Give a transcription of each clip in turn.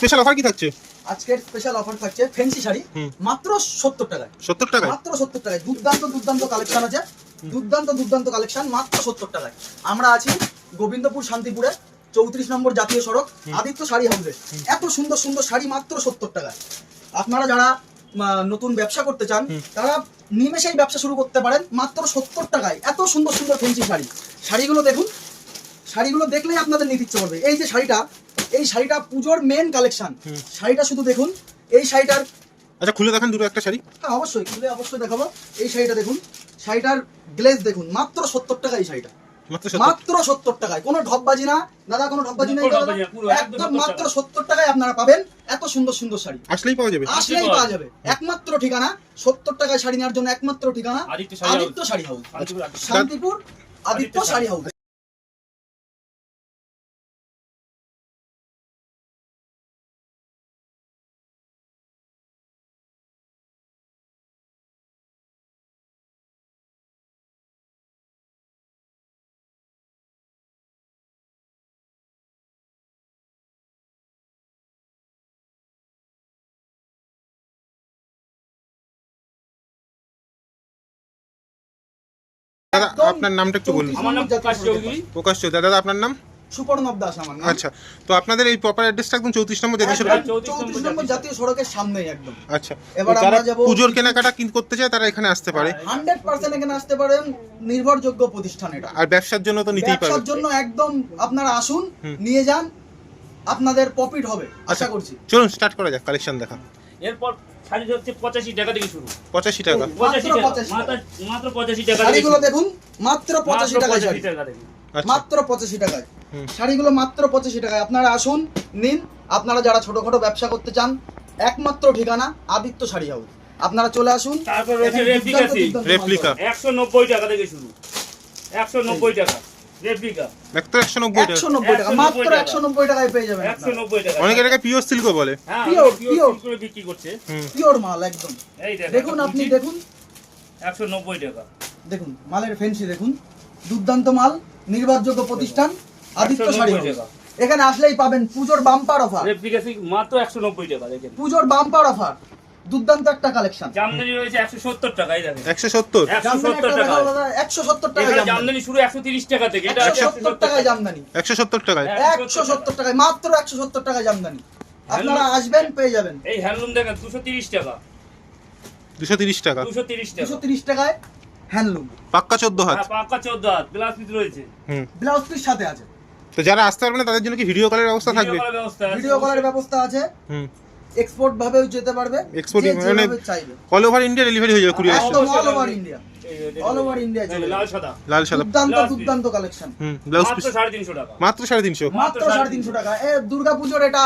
Special offer কি থাকছে? আজকের স্পেশাল অফার থাকছে ফ্যান্সি শাড়ি মাত্র সত্তর টাকায়। সত্তর টাকায়? মাত্র সত্তর টাকায়। দুর্দান্ত দুর্দান্ত কালেকশন আছে। দুর্দান্ত দুর্দান্ত কালেকশন মাত্র সত্তর টাকায়। আমরা আছি গোবিন্দপুর শান্তিপুরে চৌত্রিশ নম্বর জাতীয় সড়ক আদিত্য শাড়ি হাউসে। এত সুন্দর সুন্দর শাড়ি মাত্র সত্তর টাকায়। আপনারা যারা নতুন ব্যবসা করতে চান তারা নিমেষেই ব্যবসা শুরু করতে পারেন মাত্র সত্তর টাকায়। এত সুন্দর সুন্দর ফেন্সি শাড়ি। শাড়িগুলো দেখুন শাড়িগুলো দেখলেই আপনাদের নিতে ইচ্ছে করবে। এই যে শাড়িটা এই শাড়িটা পুজোর মেন কালেকশন শাড়িটা শুধু দেখুন এই শাড়িটার আচ্ছা খুলে দেখান দুটো একটা শাড়ি। হ্যাঁ অবশ্যই খুলে অবশ্যই দেখাবো। এই শাড়িটা দেখুন শাড়িটার গ্লেজ দেখুন মাত্র সত্তর টাকা এই শাড়িটা। মাত্র সত্তর? টাকায়। কোনো ঢপবাজি না। দাদা কোনো ঢপবাজি নেই একদম একদম 70 মাত্র সত্তর টাকায় আপনারা পাবেন এত সুন্দর সুন্দর শাড়ি। আসলেই পাওয়া যাবে। আসলেই পাওয়া যাবে। একমাত্র ঠিকানা সত্তর টাকায় শাড়ি নেওয়ার জন্য একমাত্র ঠিকানা আদিত্য শাড়ি আদিত্য শাড়ি হাউস। শান্তিপুর আদিত্য শাড়ি হাউস। দাদা আপনার নামটা একটু বলুন। আমার নাম প্রকাশ চৌধুরী। প্রকাশ চৌধুরী। দাদা আপনার নাম? সুপর্ণব দাস আমার নাম। আচ্ছা তো আপনাদের এই প্রপার অ্যাড্রেসটা একদম চৌত্রিশ নম্বর জাতীয় সড়ক? চৌত্রিশ চৌত্রিশ নম্বর নম্বর জাতীয় সড়কের সামনেই একদম। আচ্ছা এবার যারা আমরা পুজোর কেনাকাটা কিন করতে চায় তারা এখানে আসতে পারে। হান্ড্রেড পার্সেন্ট এখানে আসতে পারেন নির্ভরযোগ্য প্রতিষ্ঠান এটা। আর ব্যবসার জন্য তো নিতেই ব্যবসার পারবে জন্য একদম আপনারা আসুন নিয়ে যান আপনাদের প্রফিট হবে আচ্ছা আশা করছি। চলুন স্টার্ট করা যাক কালেকশন দেখা। এরপর শাড়ি হচ্ছে পঁচাশি টাকা থেকে শুরু। পঁচাশি টাকা। পঁচাশি টাকা। মাত্র মাত্র পঁচাশি টাকা শাড়িগুলো দেখুন মাত্র পঁচাশি টাকায় শাড়ি। টাকা থেকে। মাত্র পঁচাশি টাকায়। শাড়িগুলো মাত্র পঁচাশি টাকায়। আপনারা আসুন নিন। আপনারা যারা ছোটখাটো ব্যবসা করতে চান একমাত্র ঠিকানা আদিত্য শাড়ি হাউস। আপনারা চলে আসুন তারপর রয়েছে রেপ্লিকা। একশো নব্বই টাকা থেকে শুরু একশো নব্বই টাকা রেপ্লিকা মাত্র একশো নব্বই টাকা একশো নব্বই টাকা 190 টাকা। একশো নব্বই টাকায় পেয়ে যাবেন একশো নব্বই টাকা। অনেক এলাকায় পিওর সিল্কও বলে। হ্যাঁ Pure, পিওর pure। করে বিক্রি করছে। হুম। পিওর মাল একদম। এই দেখুন আপনি দেখুন। একশো নব্বই টাকা। দেখুন মালের ফেন্সি দেখুন। দুর্দান্ত মাল নির্ভরযোগ্য প্রতিষ্ঠান আদিত্য শাড়ি 190 হাউস। টাকা। এখানে আসলেই পাবেন পুজোর বাম্পার অফার মাত্র একশো নব্বই টাকা পুজোর বাম্পার অফার দুর্দান্ত একটা কালেকশন জামদানি রয়েছে একশো সত্তর টাকা এই দেখেন। একশো সত্তর? একশো সত্তর টাকা। একশো সত্তর টাকায় জামদানি। শুরু একশো তিরিশ টাকা থেকে এটা একশো সত্তর টাকায় জামদানি। একশো সত্তর টাকায়? একশো সত্তর টাকায় মাত্র একশো সত্তর টাকায় জামদানি। আপনারা আসবেন পেয়ে যাবেন। এই হ্যান্ডলুম দেখেন দুশো তিরিশ টাকা। দুশো তিরিশ টাকা? দুশো তিরিশ টাকা। দুশো তিরিশ টাকায় হ্যান্ডলুম। পাক্কা চোদ্দ হাত? হ্যাঁ, পাক্কা চোদ্দ হাত প্লাস পিস রয়েছে। হুম। ব্লাউজ পিস সাথে আছে। তো যারা আসতে পারবে না তাদের জন্য কি ভিডিও কলের ব্যবস্থা থাকবে? ভিডিও করার ব্যবস্থা আছে। ভিডিও কলের ব্যবস্থা আছে। হুম। এক্সপোর্ট ভাবেও যেতে পারবে যে মানে চাইবে। অল ওভার ইন্ডিয়া ডেলিভারি হয়ে যাবে কুরিয়ার একদম অল ওভার ইন্ডিয়া এই যে All over চলে লাল সাদা। লাল সাদা। দুর্দান্ত। দুর্দান্ত কালেকশন হুম ব্লাউজ পিস মাত্র সাড়ে তিনশো টাকা। মাত্র সাড়ে তিনশো। মাত্র সাড়ে তিনশো টাকা। এ দুর্গাপুজোর এটা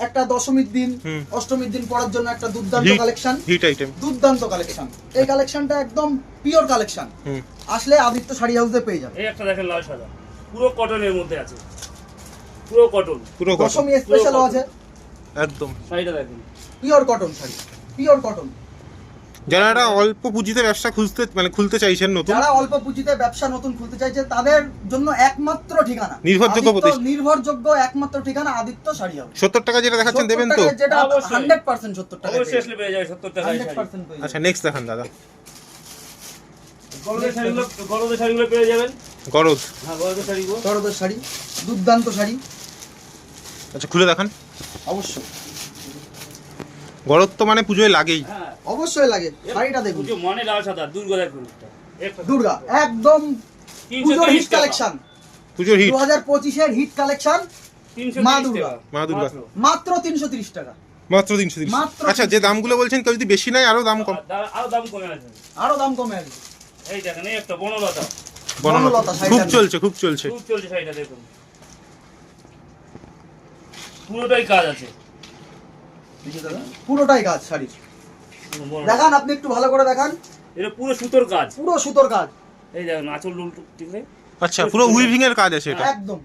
একটা দশমীর দিন অষ্টমীর দিন পড়ার জন্য একটা দুর্দান্ত কালেকশন হিট আইটেম দুর্দান্ত কালেকশন এই কালেকশনটা একদম পিওর কালেকশন হুম। আসলে আদিত্য শাড়ি হাউসে পেয়ে যাবে। এই একটা দেখেন লাল সাদা। পুরো কটনের মধ্যে আছে। পুরো কটন পুরো কটন দশমী স্পেশালও আছে। একদম। শাড়িটা দেখেন। Pure cotton sari pure cotton যারা একটা অল্প পুঁজিতে ব্যবসা খুঁজতে মানে খুলতে চাইছেন নতুন? যারা অল্প পুঁজিতে ব্যবসা নতুন খুলতে চাইছে তাদের জন্য একমাত্র ঠিকানা। নির্ভরযোগ্য প্রতিষ্ঠান। নির্ভরযোগ্য একমাত্র ঠিকানা আদিত্য শাড়ি হাউস সত্তর টাকা যেটা দেখাচ্ছেন দেবেন তো? যেটা অবশ্যই। হান্ড্রেড পার্সেন্ট সত্তর টাকা অবশ্যই আসলে পেয়ে যাবে সত্তর টাকায় হান্ড্রেড শাড়ি আচ্ছা নেক্সট দেখান দাদা। গরদের শাড়িগুলো গরদের শাড়িগুলো পেয়ে যাবেন। গরজ হ্যাঁ গরদের শাড়িগুলো বড়দের শাড়ি দুর্দান্ত শাড়ি। আচ্ছা খুলে দেখান। অবশ্যই। গরজ তো মানে পুজোয় লাগেই। হ্যাঁ। অবশ্যই লাগে। শাড়িটা দেখুন। পুজো মানে লাল সাদা দুর্গা দেখুন। একটা। দুর্গা একদম পুজোর হিট কালেকশন পুজোর হিট দু হাজার পঁচিশের হিট কালেকশন মা দুর্গা। মা দুর্গা। মাত্র। মাত্র তিনশো তিরিশ টাকা। মাত্র তিনশো তিরিশ। মাত্র আচ্ছা যে দামগুলো বলছেন কেউ যদি বেশি নেয় আরও দাম কম। আরও দাম কমে আছে আরও দাম কমে আসবে। এই দেখেন এই একটা বনলতা। বনলতা। খুব চলছে খুব চলছে। খুব চলছে শাড়িটা দেখুন। পুরোটাই কাজ আছে। পুরোটাই কাজ শাড়ি। বনলতা। দেখান আপনি একটু ভালো করে দেখান। এটা পুরো সুতোর কাজ। পুরো সুতোর কাজ। এই দেখেন আঁচল টিকলে আচ্ছা পুরো উইভিং এর কাজ আছে এটা? একদম।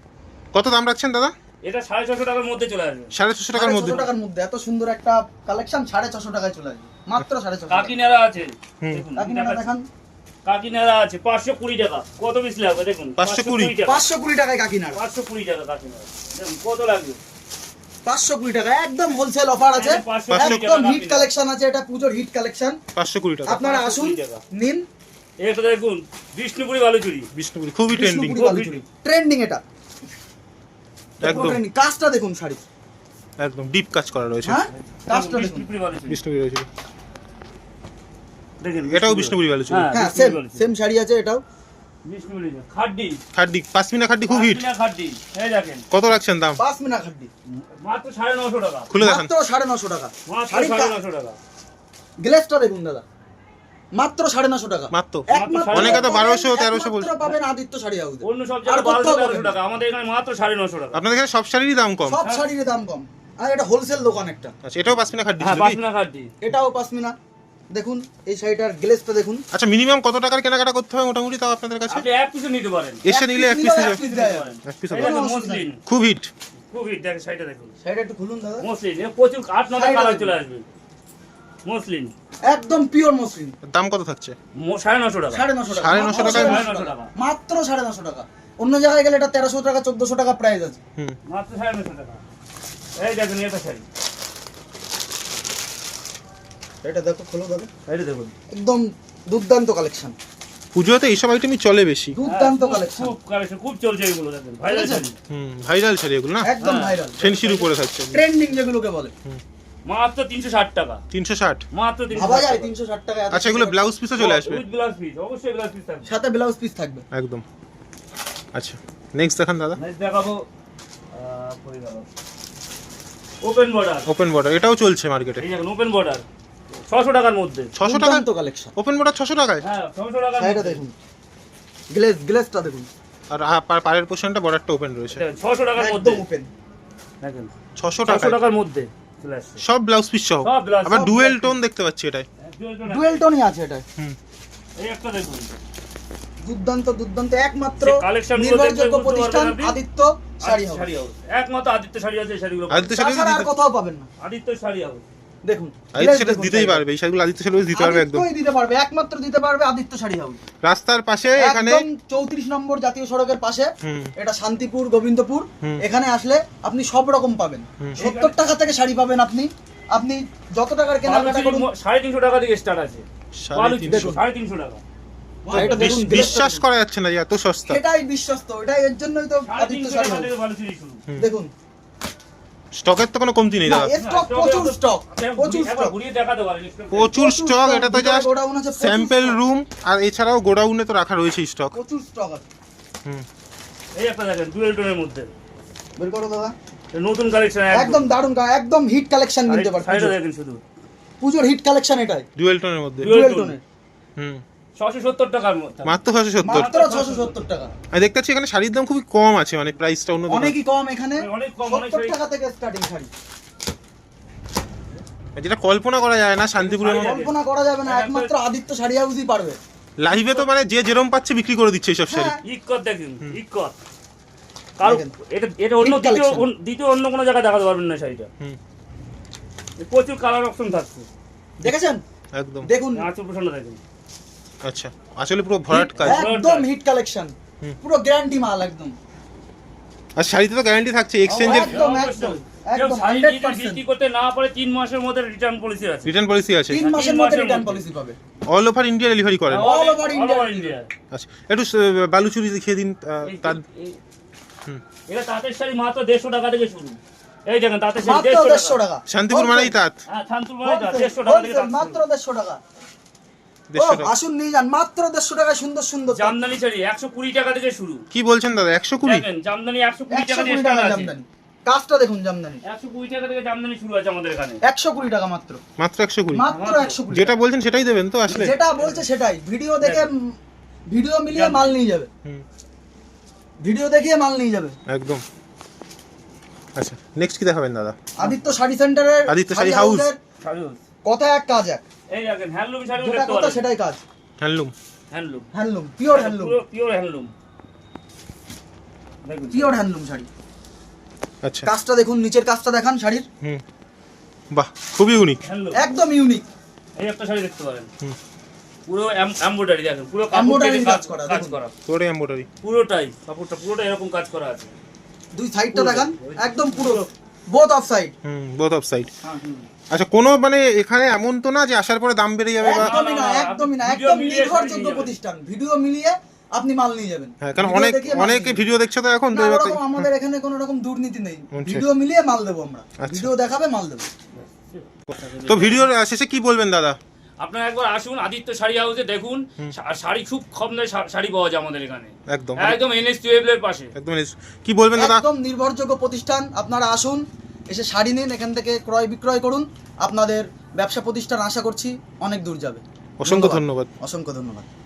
কত দাম রাখছেন দাদা? এটা সাড়ে ছশো টাকার মধ্যে চলে আসবে। সাড়ে ছশো টাকার মধ্যে? টাকার মধ্যে। এত সুন্দর একটা কালেকশন সাড়ে ছশো টাকায় চলে আসবে। মাত্র সাড়ে ছশো। কাকিনারা আছে। হুম। দেখুন দেখান। কাকিনারা আছে পাঁচশো কুড়ি টাকা। কত পিস লাগবে দেখুন? 520 টাকা। পাঁচশো কুড়ি টাকায় কাকিনাড়া পাঁচশো কুড়ি টাকা কাকিনারা। দেখুন কত লাগবে? পাঁচশো কুড়ি টাকা একদম হোলসেল অফার আছে। হ্যাঁ, পাঁচশো কুড়ি একদম হিট কালেকশন আছে এটা পুজোর হিট কালেকশন পাঁচশো কুড়ি টাকা। আপনারা আসুন নিন। এটা দেখুন বিষ্ণুপুরি বালুচুরি। বিষ্ণুপুরি খুবই ট্রেন্ডিং ট্রেন্ডিং এটা। একদম। কাজটা দেখুন শাড়ি। একদম ডিপ কাজ করা রয়েছে। হ্যাঁ? কাজটা দেখুন। বিষ্ণুপুরি বালুচুরি। বিষ্ণুপুরি রয়েছে দেখেন এটাও বিষ্ণুপুরি বালুচুরি। হ্যাঁ সেম সেম শাড়ি আছে এটাও। খাড্ডি। খাড্ডি পাঁচমিনা খাড্ডি খুব হিট। খাড্ডি। এই দেখেন। কত রাখছেন দাম? পাঁচ খাড্ডি। মাত্র সাড়ে নশো টাকা। খুলে দেখান। মাত্র সাড়ে নশো টাকা। মাত্র শাড়ির সাড়ে কা- নশো টাকা। গ্লেসটা দেখুন দাদা। মাত্র সাড়ে নশো টাকা। মাত্র। একমাত্র অনেকে পাবেন- 1200, 1300 বলছে। পাবেন আদিত্য শাড়ি হাউসে অন্য সব জায়গায়। টাকা। আমাদের এখানে মাত্র সাড়ে নশো টাকা। আপনাদের এখানে সব শাড়িরই দাম কম। সব শাড়ির দাম কম। আর এটা হোলসেল দোকান একটা। আচ্ছা এটাও পাঁচমিনা খাড্ডি হ্যাঁ খাড্ডি। এটাও পাসমিনা দেখুন এই শাড়িটার গ্লেসটা দেখুন। আচ্ছা মিনিমাম কত টাকার কেনাকাটা করতে হবে মোটামুটি তাও আপনাদের কাছে? আপনি এক পিসও নিতে পারেন। এসে নিলে এক পিস এক যাবে। এক পিস খুব হিট। খুব হিট দেখেন শাড়িটা দেখুন। শাড়িটা একটু খুলুন দাদা। মসলিন এ প্রচুর আট নটা কালার চলে আসবে। মসলিন। একদম পিওর মসলিন। দাম কত থাকছে? মো- সাড়ে নশো টাকা। সাড়ে নশো টাকা। সাড়ে নশো মাত্র টাকায় সাড়ে সাড়ে নশো নশো টাকা। টাকা। মাত্র সাড়ে নশো টাকা। অন্য জায়গায় গেলে এটা তেরোশো টাকা চোদ্দশো টাকা প্রাইস আছে। হুম। মাত্র সাড়ে নশো টাকা। এই দেখুন এটা শাড়ি। এটা দেখো খোলো দাদা এটা দেখুন। একদম দুর্দান্ত কালেকশন পুজোতে এইসব আইটেমই চলে বেশি। দুর্দান্ত হ্যাঁ, কালেকশন খুব কালেকশন খুব চলছে এগুলো দেখেন ভাইরাল? শাড়ি হুম ভাইরাল শাড়ি এগুলো না? একদম হ্যাঁ। ভাইরাল ফেন্সির উপরে থাকছে। ট্রেন্ডিং যেগুলোকে বলে। মাত্র তিনশো ষাট টাকা। তিনশো ষাট? মাত্র তিনশো ভাবা যায় তিনশো ষাট টাকা আচ্ছা এগুলো ব্লাউজ পিসও চলে আসবে? উইথ ব্লাউজ পিস অবশ্যই ব্লাউজ পিস থাকবে। সাথে ব্লাউজ পিস থাকবে। একদম। আচ্ছা নেক্সট দেখান দাদা। নেক্সট দেখাবো ওপেন বর্ডার ওপেন বর্ডার এটাও চলছে মার্কেটে এই দেখুন ওপেন বর্ডার ছশো টাকার মধ্যে। ছশো টাকা দুর্দান্ত কালেকশন ওপেন বর্ডার ছশো টাকায়? হ্যাঁ ছশো টাকার শাড়িটা দেখুন। গ্লেজ গ্লেজটা দেখুন। আর পাড়ের পোর্শনটা বর্ডারটা ওপেন রয়েছে। ছশো টাকার মধ্যে। একদম ওপেন দেখেন। ছশো টাকা টাকার মধ্যে সব ব্লাউজ পিস সহ। আবার ডুয়েল টোন দেখতে পাচ্ছি এটাই ডুয়েল টোনই আছে। এটা হুম। এই একটা দেখুন। দুর্দান্ত দুর্দান্ত একমাত্র নির্ভরযোগ্য প্রতিষ্ঠান আদিত্য শাড়ি হাউস। একমাত্র আদিত্য শাড়ি আছে এই শাড়িগুলো। আদিত্য শাড়ি আর কোথাও পাবেন না। আদিত্য শাড়ি হাউস। দেখুন শাড়ি দিতেই পারবে এই শাড়িগুলো আদিত্য শাড়ি দিতে পারবে একদম। দিতে পারবে একমাত্র দিতে পারবে আদিত্য শাড়ি হাউস। রাস্তার পাশে এখানে চৌত্রিশ নম্বর জাতীয় সড়কের পাশে এটা শান্তিপুর গোবিন্দপুর এখানে আসলে আপনি সব রকম পাবেন। সত্তর টাকা থেকে শাড়ি পাবেন আপনি। আপনি যত টাকার কেনাকাটা করুন সাড়ে তিনশো টাকা থেকে স্টার্ট আছে। সাড়ে তিনশো। টাকা। বিশ্বাস করা যাচ্ছে না এত সস্তা। এটাই বিশ্বস্ত এটাই এর জন্যই তো আদিত্য শাড়ি দেখুন স্টকের তো কোনো কমতি নেই দাদা। স্টক প্রচুর স্টক প্রচুর স্টক প্রচুর স্টক এটা তো জাস্ট গোডাউন আছে স্যাম্পল রুম আর এছাড়াও গোডাউনে তো রাখা রয়েছে স্টক প্রচুর স্টক আছে। হুম। এই একটা দেখেন ডুয়েল টোনের মধ্যে। বের করো দাদা। নতুন কালেকশন একদম। দারুণ কা- একদম হিট কালেকশন কিনতে পারবেন শাড়িটা পুজোর। দেখেন শুধু। পুজোর হিট কালেকশন এটাই। ডুয়েল টোনের মধ্যে। ডুয়েল টোনের হুম। টাকার মধ্যে। মাত্র মাত্র টাকা। আমি এখানে শাড়ির দাম খুবই কম আছে মানে প্রাইসটা অন্য অনেকই কম এখানে। অনেক কম, অনেক সত্তর শাড়ি- টাকা থেকে স্টার্টিং শাড়ি। যেটা কল্পনা করা যায় না শান্তিপুরের মতো কল্পনা করা যাবে না একমাত্র আদিত্য শাড়ি হাউসই পারবে। লাইভে তো মানে যে যেরম পাচ্ছে বিক্রি করে দিচ্ছে এইসব শাড়ি। হ্যাঁ। ইকত দেখুন ইকত কারও। এটা এটা অন্য দ্বিতীয় অন্য- দ্বিতীয় অন্য কোনো জায়গায় দেখাতে পারবেন না শাড়িটা। হুম। প্রচুর কালার অপশন থাকছে। দেখেছেন? একদম। দেখুন। প্রসন্ন দেখুন। আচ্ছা আসলে পুরো ভরাট কাজ। একদম হিট কালেকশন পুরো গ্যারান্টি মাল একদম। আর শাড়িতে তো গ্যারান্টি থাকছে এক্সচেঞ্জের একদম। একদম, 100% বিক্রি করতে না পারে তিন মাসের মধ্যে রিটার্ন পলিসি আছে। রিটার্ন পলিসি আছে। তিন তিন মাসের মধ্যে রিটার্ন পলিসি পাবে। অল ওভার ইন্ডিয়া ডেলিভারি করেন। All over ইন্ডিয়া আচ্ছা একটু বালুচুরি দেখিয়ে দিন তার এটা তাঁতের শাড়ি মাত্র দেড়শো টাকা থেকে শুরু। এই দেখেন তাঁতের শাড়ি মাত্র দেড়শো দেড়শো টাকা। টাকা। শান্তিপুর মানেই তাঁত। হ্যাঁ মানে টাকা থেকে মাত্র শুরু। দেড়শো টাকা দেড়শো ও, টাকা। আসুন নিয়ে যান মাত্র দেড়শো টাকায় সুন্দর সুন্দর জামদানি শাড়ি একশো কুড়ি টাকা থেকে শুরু। কি বলছেন দাদা একশো কুড়ি? জামদানি একশো কুড়ি টাকা দিয়ে কুড়ি স্টার্ট টাকা আছে। জামদানি। কাজটা দেখুন জামদানি। একশো কুড়ি টাকা থেকে জামদানি শুরু আছে আমাদের এখানে। একশো কুড়ি টাকা মাত্র। মাত্র একশো কুড়ি? মাত্র একশো কুড়ি যেটা বলছেন সেটাই দেবেন তো আসলে? যেটা বলছে সেটাই। ভিডিও দেখে ভিডিও মিলিয়ে মাল নিয়ে যাবে। ভিডিও দেখিয়ে মাল নিয়ে যাবে। একদম। আচ্ছা নেক্সট কি দেখাবেন দাদা? আদিত্য শাড়ি সেন্টারের আদিত্য শাড়ি শাড়ি house। কথা এক কাজ এক। এই দেখেন হ্যান্ডলুম শাড়ি যেটা দেখতে কথা সেটাই কাজ। Handloom. Handloom. Handloom pure handloom. Pure handloom. দেখুন। Pure handloom sari. আচ্ছা। কাজটা দেখুন নিচের কাজটা দেখান শাড়ির। হুম। বাহ খুবই ইউনিক হ্যান্ডলুম। একদম ইউনিক এই একটা শাড়ি দেখতে পারেন। হুম। পুরো এমব্রয়ডারি দেখেন পুরো কেটে কাজ করা, কাজ। করা। তোরে এম্বোটারি পুরোটাই কাপড়টা পুরোটা এরকম কাজ করা আছে। দুই সাইডটা দেখান একদম পুরো both of side hmm both of side আচ্ছা কোনো মানে এখানে এমন তো না যে আসার পরে দাম বেড়ে যাবে বা একদমই না একদমই না। একদম নির্ভরযোগ্য প্রতিষ্ঠান। ভিডিও মিলিয়ে আপনি মাল নিয়ে যাবেন। হ্যাঁ কারণ অনেক অনেকে ভিডিও দেখছে তো এখন তো আমাদের এখানে কোনো রকম দুর্নীতি নেই। আচ্ছা। ভিডিও মিলিয়ে মাল দেবো আমরা। আচ্ছা। ভিডিও দেখাবে মাল দেবো। তো ভিডিওর শেষে কি বলবেন দাদা? আপনারা একবার আসুন আদিত্য শাড়ি হাউসে দেখুন। শাড়ি খুব কম দামে শাড়ি পাওয়া যায় আমাদের এখানে। একদম। একদম এনএস টুয়েলভ এর পাশে। একদম কি বলবেন দাদা? একদম নির্ভরযোগ্য প্রতিষ্ঠান। আপনারা আসুন এসে শাড়ি নিন এখান থেকে ক্রয় বিক্রয় করুন। আপনাদের ব্যবসা প্রতিষ্ঠান আশা করছি অনেক দূর যাবে। অসংখ্য ধন্যবাদ। অসংখ্য ধন্যবাদ।